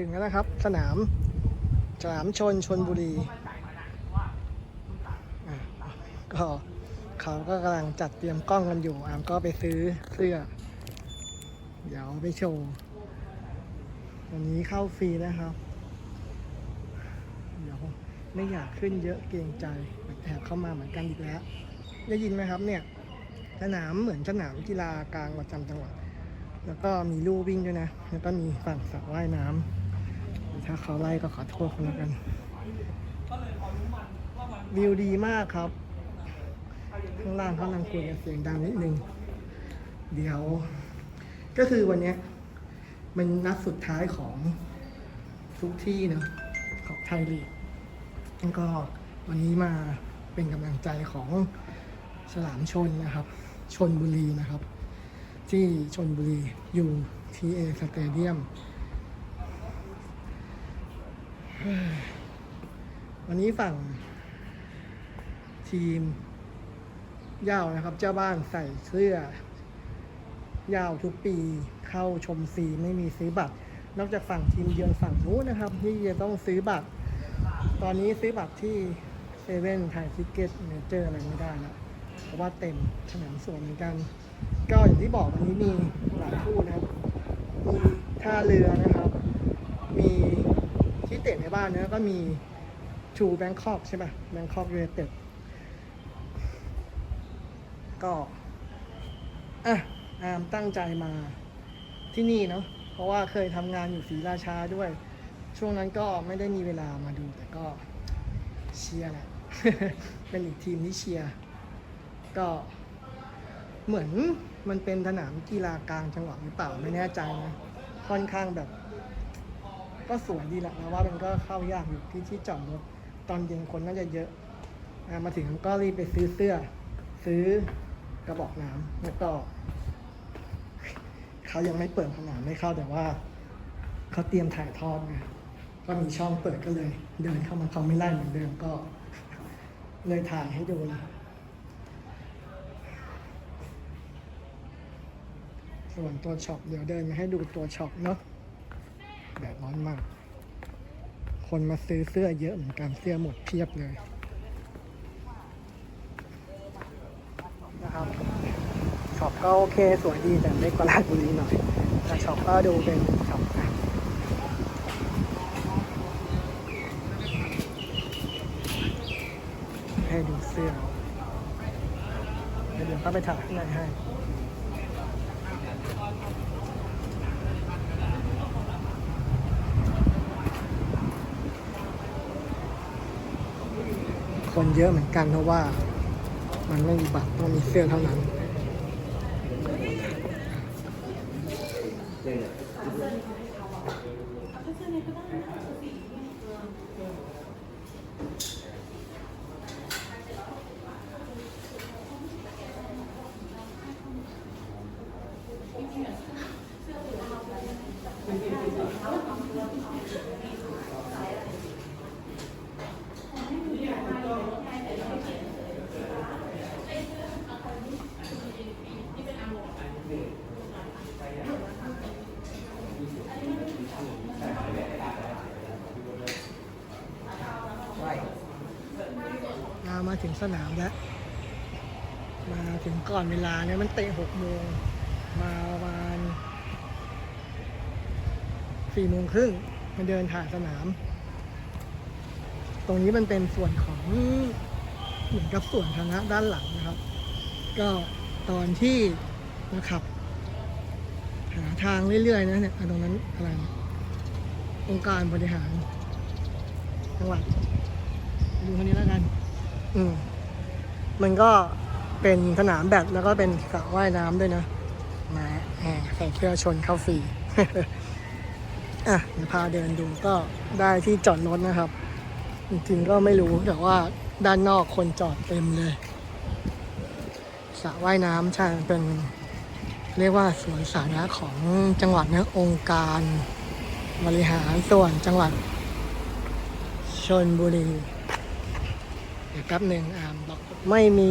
ถึงแล้วนะครับ สนามสนามชนชนบุรีก็เขาก็กำลังจัดเตรียมกล้องกันอยู่ อามก็ไปซื้อเสื้อ เดี๋ยวไปโชว์วันนี้เข้าฟรีนะครับ เดี๋ยวไม่อยากขึ้นเยอะเกรงใจแอบเข้ามาเหมือนกันอีกแล้ว ได้ยินไหมครับเนี่ยสนามเหมือนสนามกีฬากลางประจำจังหวัด แล้วก็มีลู่วิ่งด้วยนะ แล้วก็มีฝั่งสระว่ายน้ำ ถ้าเขาไล่ก็ขอโทษคนละกัน วิวดีมากครับ ข้างล่างเขากำลังคุยกันเสียงดังนิดนึง เดี๋ยว ก็คือวันนี้มันนัดสุดท้ายของทุกที่เนะของไทยลีกก็วันนี้มาเป็นกำลังใจของฉลามชนนะครับ ชนบุรีนะครับ ที่ชนบุรีอยู่ทีเอสเตเดียม วันนี้ฝั่ง ทีมย่าวนะครับ เจ้าบ้านใส่เสื้อ ยาวทุกปีเข้าชมฟรีไม่มีซื้อบัตร นอกจากฝั่งทีมเยือนฝั่งนู้นนะครับ ที่จะต้องซื้อบัตร ตอนนี้ซื้อบัตรที่เซเว่นไทยทิเก็ตเมเจอร์อะไรไม่ได้แล้วเพราะว่าเต็มสนามสวนเหมือนกัน ก็อย่างที่บอกวันนี้มีหลายคู่นะครับมีท่าเรือนะครับ มี ที่เตะในบ้านเนะก็มีชูแบงคอกใช่ป่ะแบงคอกยูไนเต็ดก็อะอามตั้งใจมาที่นี่เนาะเพราะว่าเคยทำงานอยู่ศรีราชาด้วย ช่วงนั้นก็ไม่ได้มีเวลามาดูแต่ก็เชียร์แหละเป็นอีกทีมที่เชียร์ก็เหมือนมันเป็นสนามกีฬากลางจังหวัดหรือเปล่าไม่แน่ใจนะค่อนข้างแบบ ก็สวยดีแหละนะว่ามันก็เข้ายากอยู่ที่ที่จอดรถตอนเย็นคนน่าจะเยอะอะมาถึงก็รีบไปซื้อเสื้อ ซื้อกระบอกน้ำแล้วก็เขายังไม่เปิดสนามไม่เข้าแต่ว่าเขาเตรียมถ่ายทอดไงก็มีช่องเปิดก็เลย เดินเข้ามาเขาไม่ไล่เหมือนเดิมก็ เลยถ่ายให้ดูนะส่วนตัวช็อปเดี๋ยวเดินมาให้ดูตัวช็อปเนาะ แดดร้อนมาก คนมาซื้อเสื้อเยอะเหมือนกันเสื้อหมดเพียบเลยนะครับช็อปก็โอเคสวยดีแต่เล็กกว่าราชบุรีหน่อยแต่ช็อปก็ดูเป็นช็อปนะให้ดูเสื้อเดี๋ยวก็ไปถ่ายข้างในให้ คนเยอะเหมือนกันเพราะว่า มันไม่มีบัตรต้องมีเสื้อเท่านั้น สนามแล้ว มาถึงก่อนเวลาเนี่ยมันเตะหกโมง มาประมาณสี่โมงครึ่งมาเดินถ่ายสนาม ตรงนี้มันเป็นส่วนของเหมือนกับส่วนธนะด้านหลังนะครับ ก็ตอนที่นะครับ หาทางเรื่อยๆนะเนี่ยตรงนั้นอะไรนะองค์การบริหารจังหวัดดูคนนี้แล้วกัน อืม มันก็เป็นสนามแบดแล้วก็เป็นสระว่ายน้ำด้วยนะมาแหมใส่เสื้อชนเข้าฟรีอะเดี๋ยวพาเดินดูก็ได้ที่จอดรถนะครับ จริงๆก็ไม่รู้แต่ว่าด้านนอกคนจอดเต็มเลยสระว่ายน้ำใช่เป็นเรียกว่าสวนสาธารณะของจังหวัดนะองค์การ บริหารส่วนจังหวัดชนบุรี ดี๋ยวแป๊บหนึ่งอ่าบอกไม่มี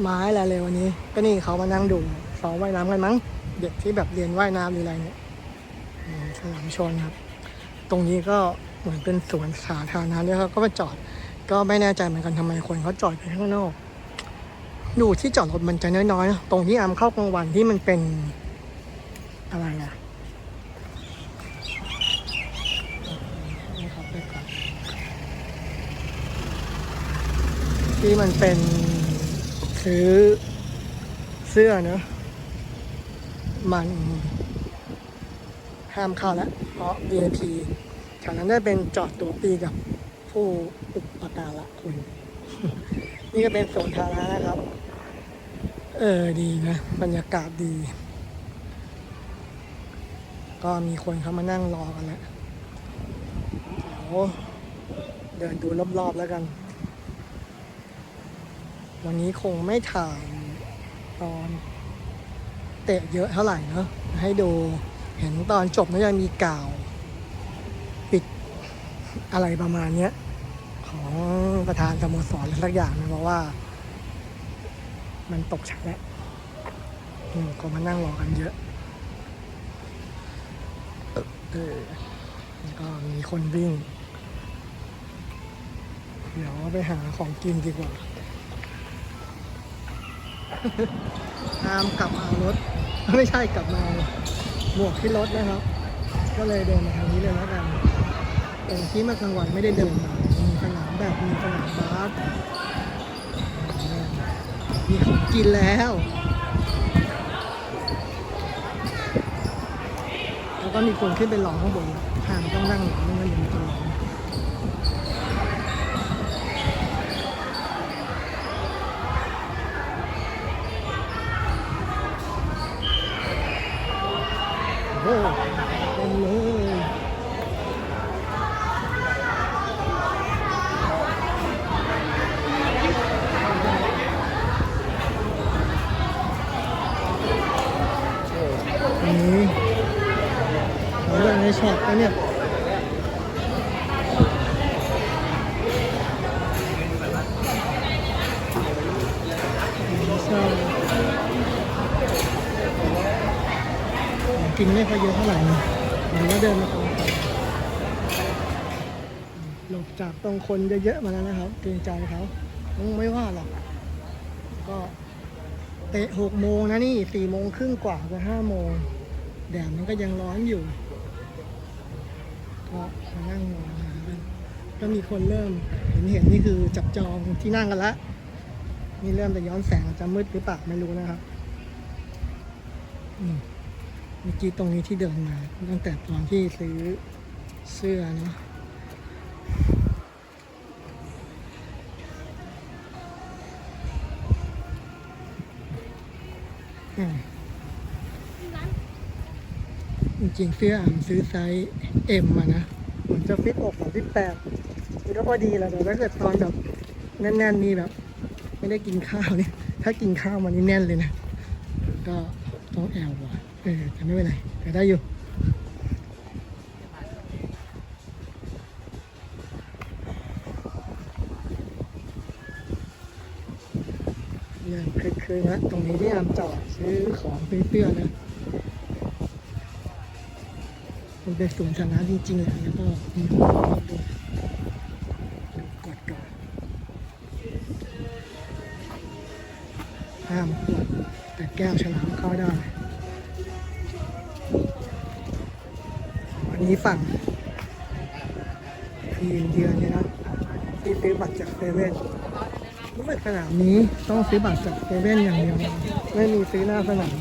ไม้อะไรเลยวันนี้ ก็นี่เขามานั่งดูซ้อมว่ายน้ำกันมั้ง เด็กที่แบบเรียนว่ายน้ำหรืออะไรเนี่ยอืมสนามชนครับ ตรงนี้ก็เหมือนเป็นสวนสาธารณะเนี่ยเขาก็มาจอดก็ไม่แน่ใจเหมือนกันทำไมคนเขาจอดกันข้างนอก ดูที่จอดรถมันจะน้อยๆนะตรงที่อามเข้ากลางวันที่มันเป็นอะไรอะนะครับไปก่อน ที่มันเป็นซื้อเสื้อเนอะมันห้ามเข้าแล้ว เพราะ VIP แถวนั้นได้เป็นจอดตัวปีกับผู้อุปการะคุณ นี่ก็เป็นสวนสาธาระนะครับ เออดีนะ บรรยากาศดี ก็มีคนเขามานั่งรอกันแล้วเดี๋ยวเดินดูรอบๆแล้วกัน วันนี้คงไม่ถ่ายตอนเตะเยอะเท่าไหร่เนอะให้ดูเห็นตอนจบน่าจะมีกล่าว ปิดอะไรประมาณเนี้ย ของประธานสโมสรสักอย่างนะเพราะว่า มันตกชั้นแล้วก็มานั่งรอกันเยอะเออแล้วก็มีคนวิ่ง เดี๋ยวไปหาของกินดีกว่า ตามกลับมาเอารถ ไม่ใช่กลับมาหมวกที่รถนะครับ ก็เลยเดินมาทางนี้เลยแล้วกันตรงที่มื่อกลางวันไม่ได้เดินมามีสนามแบบมีสนามบาสมีของกินแล้วแล้วก็มีคนขึ้นไปรอข้างบนห่างต้องนั่งหลังไม่งั้น เดี๋ยวมันจะร้อนโอ้โหเต็มเลยอันนี้เราเรื่องในช็อปกันเนี่ย ใช่ กินไม่ค่อยเยอะเท่าไหร่นะเดี๋ยวก็เดินมาตรงหลบจากตรงคนเยอะๆมาแล้วนะครับ เกรงใจเขาคงไม่ว่าหรอก ก็เตะหกโมงนะนี่สี่โมงครึ่งกว่าจะห้าโมงแดดมันก็ยังร้อนอยู่ก็มานั่งรอหากันก็มีคนเริ่มเห็นเห็นนี่คือจับจองที่นั่งกันละนี่เริ่มจะย้อนแสงจจะมืดหรือเปล่าไม่รู้นะครับ อืม เมื่อกี้ตรงนี้ที่เดินมาตั้งแต่ตอนที่ซื้อเสื้อเนาะจริงๆเสื้ออ่านซื้อไซส์เอ็มมานะผมจะฟิตอกสามสิบแปดมันก็พอดีแหละแต่ถ้าเกิดตอนแบบแน่นๆนี่แบบ ไม่ได้กินข้าวเนี่ยถ้ากินข้าวมันนี่แน่นเลยนะ ก็ต้องแอลว่ะ เออแต่ไม่เป็นไรแต่ได้อยู่เริ่มคือๆนะตรงนี้ที่อามจอดซื้อของเพื่อนๆนะมันเป็นสวนสาธารณะจริงๆแหละแล้วก็มีคนมาดูดูกดก่อนห้ามขวดแต่แก้วฉลาม นี้ฝั่งทีมเยือนเนี่ยนะที่ซื้อบัตรจากเซเว่นรู้สึกสนามนี้ต้องซื้อบัตรจากเซเว่นอย่างเดียว ไม่มีซื้อหน้าสนาม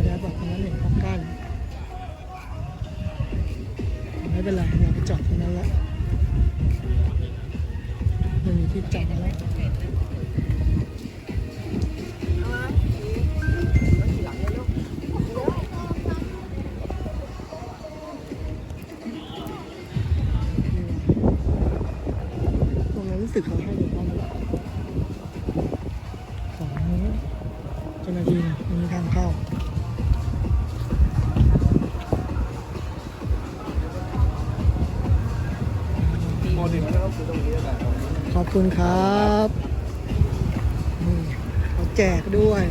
ยได้บอกตรงนั้นเองนของกั้นไม่เป็นไรเราไปจอดตรงนั้นละมันมีที่จอดแล้วึกเขาให้เดี๋ยวก็มาของเจ้าหน้าที่นะมีทางเข้า คุณครับนี่เขาแจกด้วย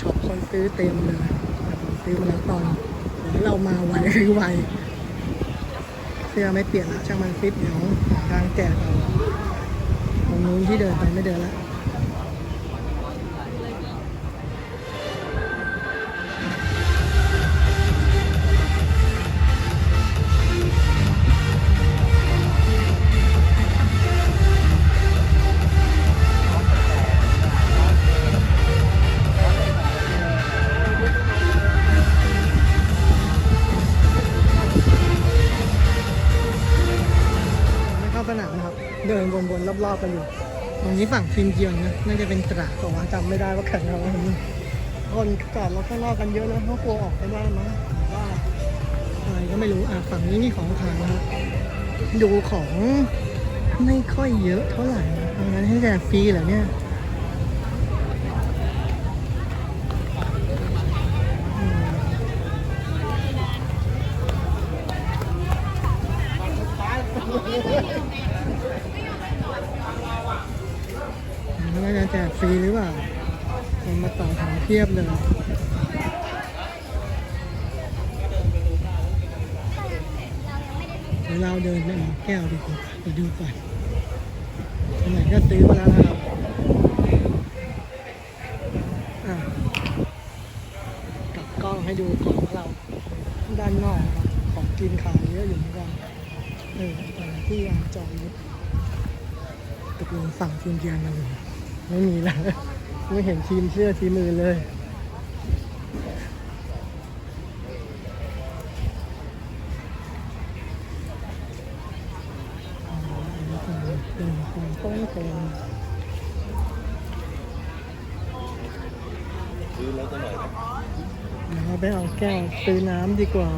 ช็อปคนซื้อเต็มเลยซื้อมาแล้วตอนเดี๋ยวเรามาไวคือไวเสื้อไม่เปลี่ยนละช่างมันฟิตเดี๋ยวทางแจกเอาตรงนู้นที่เดินไปไม่เดินละ นี้ฝั่งฟินเจียงนะน่าจะเป็นตราดแต่ว่าจำไม่ได้ว่าแข่งอะไรคนจอดรถข้างนอกกันเยอะนะเขากลัวออกไม่ได้มั้งหรือว่าอะไรก็ไม่รู้อะฝั่งนี้มีของขายนะครับดูของไม่ค่อยเยอะเท่าไหร่นะงั้นให้แจกฟรีเหรอเนี่ยอืม ไม่ว่าจะแจกฟ รีหรือเปล่าคนมาต่อแถวเพียบเลยเดี๋ยวเราเดินไปเอาแก้วดีกว่าไปดูก่อนไหนก็ซื้อมาแล้วนะครับกลับกล้องให้ดูของเราด้านนอกของกินขายเยอะอยู่เหมือนกันเออแต่ที่ยางจอดรถตกลงสั่งทีมเกียร์มาอยู่ ไม่มีแล้วไม่เห็นทีมเสื้อทีมมือเลย ซื้อแล้วจะหน่อยครับเดี๋ยวเราไปเอาแก้วซื้อน้ำดีกว่า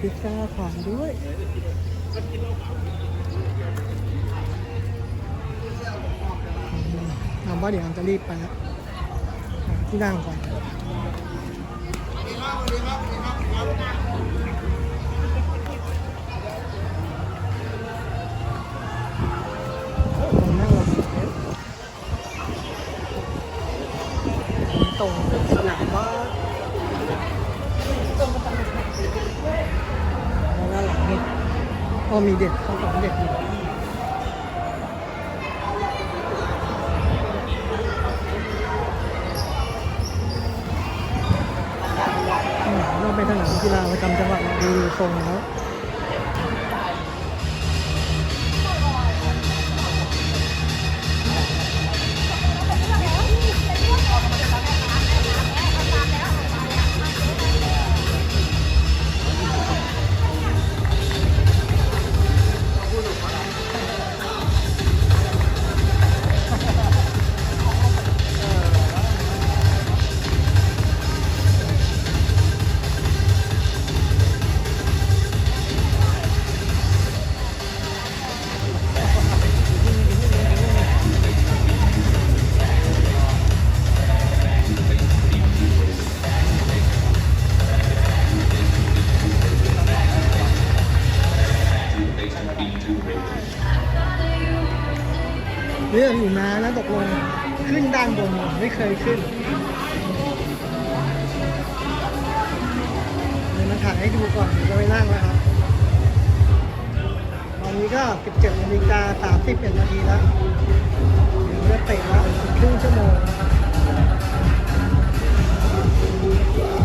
พิซซ่าขายด้วย ทำว่าเดี๋ยวเราจะรีบไปแล้วที่นั่งก่อน อืมเราไปสนามกีฬาประจำจังหวัดดูทรงแล้ว ยวมาถ่ายให้ดูก่อนเดี๋ยวจะไปนั่งแล้วครับตอนนี้ก็ 17นาฬิกา31นาทีแล้วเดี๋ยวจะเตะแล้วอีกครึ่งชั่วโมง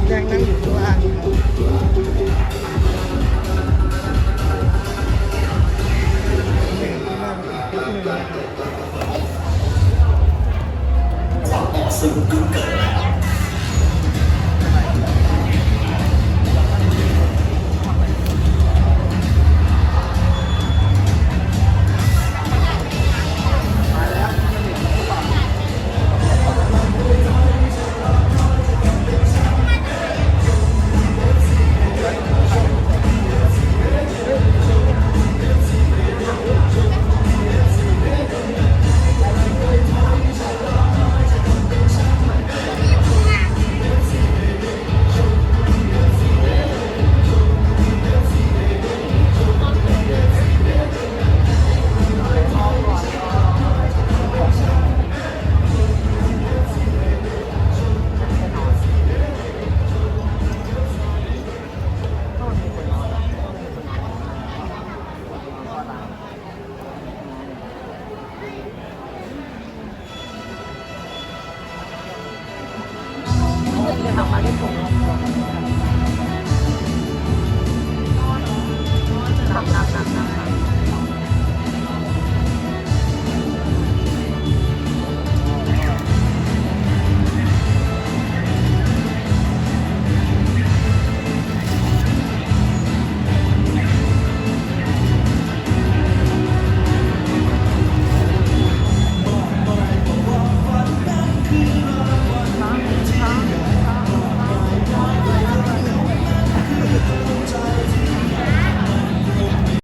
แดงนั่งอยู่ข้างล่างครับเหนื่อยมากๆนิด